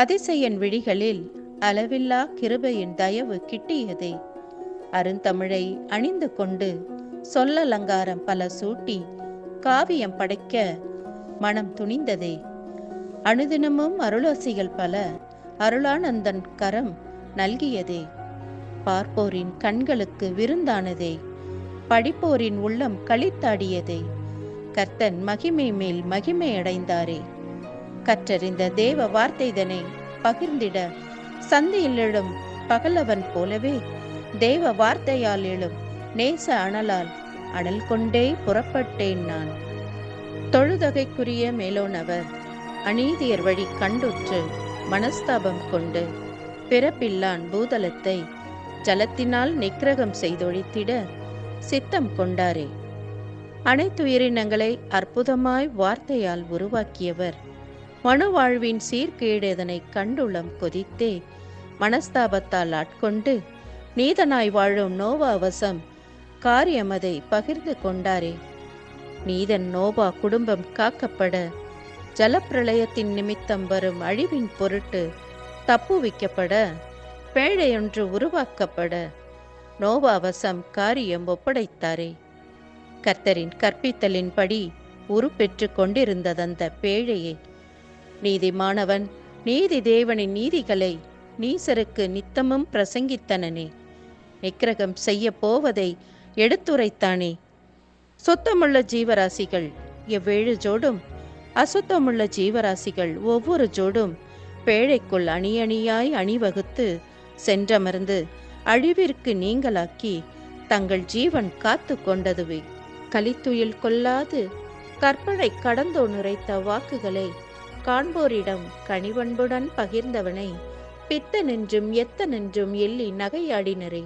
அதிசயன் விழிகளில் அளவில்லா கிருபையின் தயவு கிட்டியதே. அருந்தமிழை அணிந்து கொண்டு சொல்லலங்காரம் பல சூட்டி காவியம் படைக்க மனம் துணிந்ததே. அனுதினமும் அருளாசிகள் பல அருளானந்தன் கரம் நல்கியதே. பார்ப்போரின் கண்களுக்கு விருந்தானதே. படிப்போரின் உள்ளம் களித்தாடியதே. கர்த்தன் மகிமை மேல் மகிமை அடைந்தாரே கற்றறிந்த தேவ வார்த்தைதனை பகிர்ந்திட சந்தையில் எழும் பகலவன் போலவே தேவ வார்த்தையால் எழும் நேச அனலால் அனல் கொண்டே புறப்பட்டேன் நான். தொழுதகைக்குரிய மேலோனவர் அநீதியர் வழி கண்டுற்று மனஸ்தாபம் கொண்டு பிறப்பில்லான் பூதலத்தை ஜலத்தினால் நிக்கிரகம் செய்தொழித்திட சித்தம் கொண்டாரே. அனைத்துயிரினங்களை அற்புதமாய் வார்த்தையால் உருவாக்கியவர் மனுவாழ்வின் சீர்கேடதனை கண்டுளம் கொதித்தே. மனஸ்தாபத்தால் ஆட்கொண்டு நீதனாய் வாழும் நோவாவசம் காரியமதை பகிர்ந்து கொண்டாரே. நீதன் நோவா குடும்பம் காக்கப்பட ஜலப்பிரளயத்தின் நிமித்தம் வரும் அழிவின் பொருட்டு தப்புவிக்கப்பட பேழையொன்று உருவாக்கப்பட. நோவாவசம் காரியம் ஒப்படைத்தாரே. கர்த்தரின் கற்பித்தலின்படி உருப்பெற்று கொண்டிருந்ததந்த பேழையை நீதிமானவன் நீதி தேவனின் நீதிகளை நீசருக்கு நித்தமும் பிரசங்கித்தனனே. நிக்கிரகம் செய்ய போவதை எடுத்துரைத்தானே. சொத்தமுள்ள ஜீவராசிகள் எவ்வேழு ஜோடும் அசுத்தமுள்ள ஜீவராசிகள் ஒவ்வொரு ஜோடும் பேழைக்குள் அணியணியாய் அணிவகுத்து சென்றமர்ந்து அழிவிற்கு நீங்களாக்கி தங்கள் ஜீவன் காத்து கொண்டதுவே. கலித்துயில் கொள்ளாது கற்பனை கடந்தோ நுரைத்த வாக்குகளை காண்போரிடம் கனிவன்புடன் பகிர்ந்தவனை பித்த நின்றும் எத்த நின்றும் எள்ளி நகையாடினரே.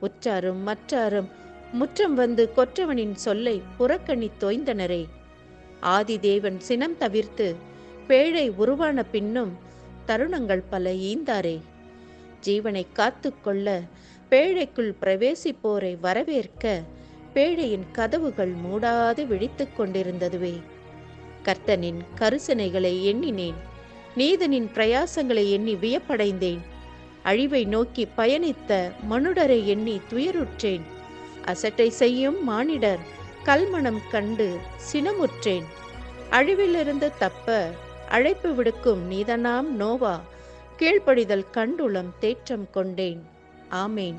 உற்றாரும் மற்றாரும் முற்றம் வந்து கொற்றவனின் சொல்லை புறக்கணி தோய்ந்தனரே. ஆதிதேவன் சினம் தவிர்த்து பேழை உருவான பின்னும் தருணங்கள் பல ஈந்தாரே. ஜீவனை காத்து கொள்ள பேழைக்குள் பிரவேசிப்போரை வரவேற்க பேழையின் கதவுகள் மூடாது விழித்துக் கொண்டிருந்ததுவே. கர்த்தனின் கருசனைகளை எண்ணினேன். நீதனின் பிரயாசங்களை எண்ணி வியப்படைந்தேன். அழிவை நோக்கி பயணித்த மனுடரை எண்ணி துயருற்றேன். அசட்டை செய்யும் மானிடர் கல்மணம் கண்டு சினமுற்றேன். அழிவிலிருந்து தப்ப அழைப்பு விடுக்கும் நீதனாம் நோவா கீழ்ப்படிதல் கண்டுளம் தேற்றம் கொண்டேன். ஆமேன்.